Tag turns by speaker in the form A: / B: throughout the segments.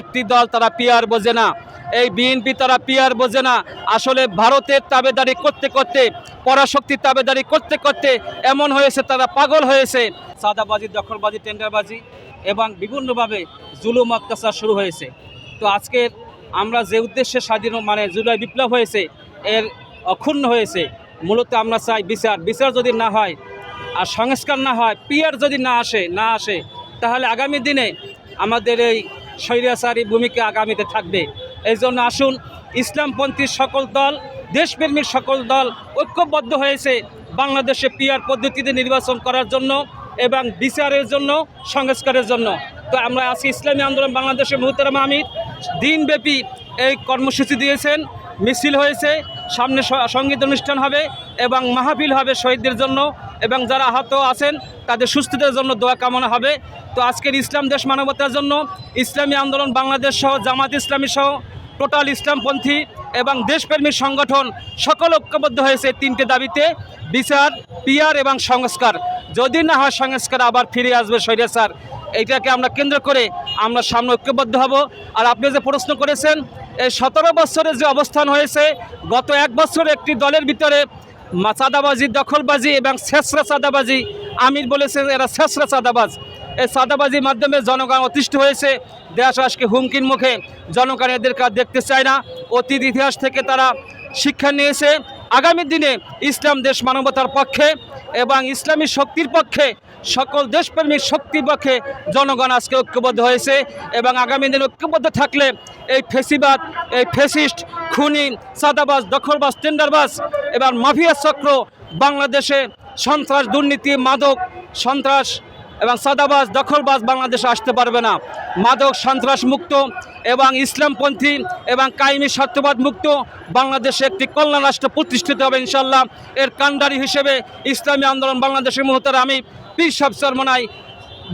A: একটি দল তারা পিয়ার বোঝে না। এই বিএনপি তারা পিয়ার বোঝে না। আসলে ভারতের তাবেদারি করতে করতে, পরাশক্তির তাবেদারি করতে করতে এমন হয়েছে, তারা পাগল হয়েছে। সাদাবাজি, দখলবাজি, টেন্ডারবাজি এবং বিভিন্নভাবে জুলুম, অত্যাচার শুরু হয়েছে। তো আজকের আমরা যে উদ্দেশ্যে স্বাধীন মানে জুলাই বিপ্লব হয়েছে, এর অক্ষুণ্ণ হয়েছে, মূলত আমরা চাই বিচার। বিচার যদি না হয় আর সংস্কার না হয়, পিয়ার যদি না আসে না আসে, তাহলে আগামী দিনে আমাদের এই স্বৈরাচারী ভূমিকা আগামীতে থাকবে। এই জন্য আসুন, ইসলামপন্থী সকল দল দেশপ্রেমীর সকল দল ঐক্যবদ্ধ হয়েছে বাংলাদেশে পিয়ার পদ্ধতিতে নির্বাচন করার জন্য এবং বিচারের জন্য, সংস্কারের জন্য। তো আমরা আজকে ইসলামী আন্দোলন বাংলাদেশের মুহতারাম আমির দিনব্যাপী এই কর্মসূচি দিয়েছেন, মিছিল হয়েছে। সামনে সংগীত অনুষ্ঠান হবে এবং মাহফিল হবে শহীদদের জন্য এবং যারা আহত আছেন, তাদের সুস্থতার জন্য দোয়া কামনা হবে। তো আজকের ইসলাম দেশ মানবতার জন্য ইসলামী আন্দোলন, বাংলাদেশ সহ, জামাত ইসলামী সহ, টোটাল ইসলামপন্থী এবং দেশপ্রেমী সংগঠন সকল ঐক্যবদ্ধ হয়েছে তিনটে দাবিতে। বিচার পিয়ার এবং সংস্কার। যদি না হয় সংস্কার, আবার ফিরে আসবে স্যার এইটাকে আমরা কেন্দ্র করে আমরা সামনে ঐক্যবদ্ধ হব। আর আপনি যে প্রশ্ন করেছেন এই সতেরো বছরের যে অবস্থান হয়েছে, গত এক বছর একটি দলের ভিতরে চাঁদাবাজি, দখলবাজি এবং শেষরা চাঁদাবাজি, আমির বলেছে এরা শেষরা চাঁদাবাজ। এই চাঁদাবাজির মাধ্যমে জনগণ অতিষ্ঠ হয়েছে, দেশ আজকে হুমকির মুখে, জনগণ এদেরকে আর দেখতে চায় না। অতীত ইতিহাস থেকে তারা শিক্ষা নিয়েছে। আগামী দিনে ইসলাম দেশ মানবতার পক্ষে এবং ইসলামী শক্তির পক্ষে সকল দেশপ্রেমিক শক্তির পক্ষে জনগণ আজকে ঐক্যবদ্ধ হয়েছে এবং আগামী দিনে ঐক্যবদ্ধ থাকলে এই ফেসিবাদ, এই ফেসিস্ট, খুনি সাদাবাস দখলবাস টেন্ডারবাস এবার মাফিয়া চক্র, বাংলাদেশে সন্ত্রাস, দুর্নীতি, মাদক, সন্ত্রাস এবং সাদাবাজ, দখলবাজ বাংলাদেশে আসতে পারবে না। মাদক সন্ত্রাস মুক্ত এবং ইসলামপন্থী এবং কায়েমি স্বার্থবাদ মুক্ত বাংলাদেশে একটি কল্যাণ রাষ্ট্র প্রতিষ্ঠিত হবে ইনশাল্লাহ এর কাণ্ডারি হিসেবে ইসলামী আন্দোলন বাংলাদেশের মুহূর্তে আমি পীর সাহেব সরমনাই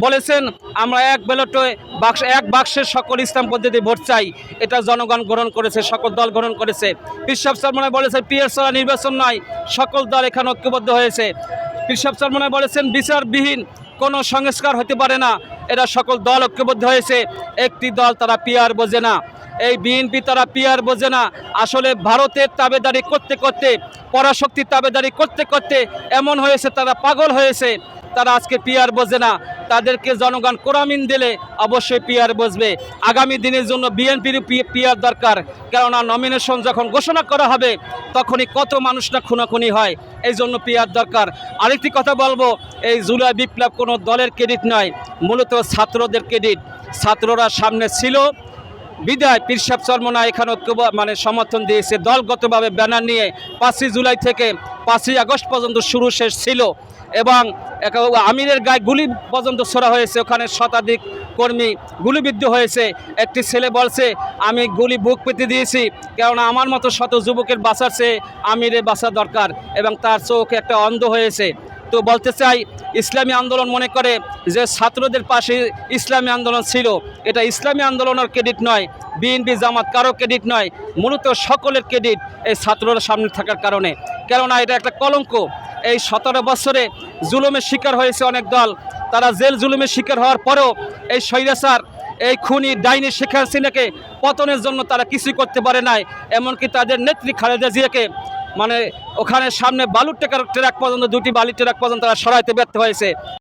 A: বলেছেন, আমরা এক ব্যালটে বাক্স, এক বাক্সের সকল ইসলাম পদ্ধতি ভোট চাই। এটা জনগণ গ্রহণ করেছে, সকল দল গ্রহণ করেছে। পিসাব সরমনায় বলেছে পিএস নির্বাচন নয়, সকল দল এখানে ঐক্যবদ্ধ হয়েছে। পিসাব সরমনায় বলেছেন, বিচারবিহীন কোনো সংস্কার হতে পারে না। এরা সকল দল ঐক্যবদ্ধ হয়েছে। একটি দল তারা পিয়ার বোঝে না। এই বিএনপি তারা পিয়ার বোঝে না। আসলে ভারতের তাবেদারি করতে করতে, পরাশক্তির তাবেদারি করতে করতে এমন হয়েছে, তারা পাগল হয়েছে। তারা আজকে পিয়ার বোঝে না। তাদেরকে জনগণ কোরামিন দিলে অবশ্যই পিয়ার বসবে। আগামী দিনের জন্য বিএনপির পিয়ার দরকার। কেননা নমিনেশন যখন ঘোষণা করা হবে, তখনই কত মানুষ না খুনাখুনি হয়। এই জন্য পিয়ার দরকার। আরেকটি কথা বলব, এই জুলাই বিপ্লব কোনো দলের ক্রেডিট নয়, মূলত ছাত্রদের ক্রেডিট ছাত্ররা সামনে ছিল বিদায় পিরসাব চর্মনা এখানে ঐক্য- মানে সমর্থন দিয়েছে। দলগতভাবে ব্যানার নিয়ে পাঁচই জুলাই থেকে পাঁচই আগস্ট পর্যন্ত শুরু শেষ ছিল এবং আমিরের গায়ে গুলি পর্যন্ত ছোড়া হয়েছে। ওখানে শতাধিক কর্মী গুলিবিদ্ধ হয়েছে। একটি ছেলে বলছে, আমি গুলি বুক পেতে দিয়েছি, কেননা আমার মতো শত যুবকের বাঁচার চেয়ে আমিরের বাঁচা দরকার এবং তার চোখ একটা অন্ধ হয়েছে। তো বলতে চাই, ইসলামী আন্দোলন মনে করে যে ছাত্রদের পাশে ইসলামী আন্দোলন ছিল, এটা ইসলামী আন্দোলনের ক্রেডিট নয়, বিএনপি জামাত কারও ক্রেডিট নয়, মূলত সকলের ক্রেডিট এই ছাত্ররা সামনে থাকার কারণে। কেননা এটা একটা কলঙ্ক, এই সতেরো বছরে জুলুমের শিকার হয়েছে অনেক দল, তারা জেল জুলুমের শিকার হওয়ার পরেও এই স্বৈরাচার, এই খুনি ডাইনি শেখ হাসিনাকে পতনের জন্য তারা কিছুই করতে পারে নাই, এমনকি তাদের নেত্রী খালেদা জিয়াকে মানে ওখানে সামনে বালুর ট্রাক পর্যন্ত দুটি বালির ট্রাক পর্যন্ত তারা সরাইতে ব্যর্থ হয়েছে।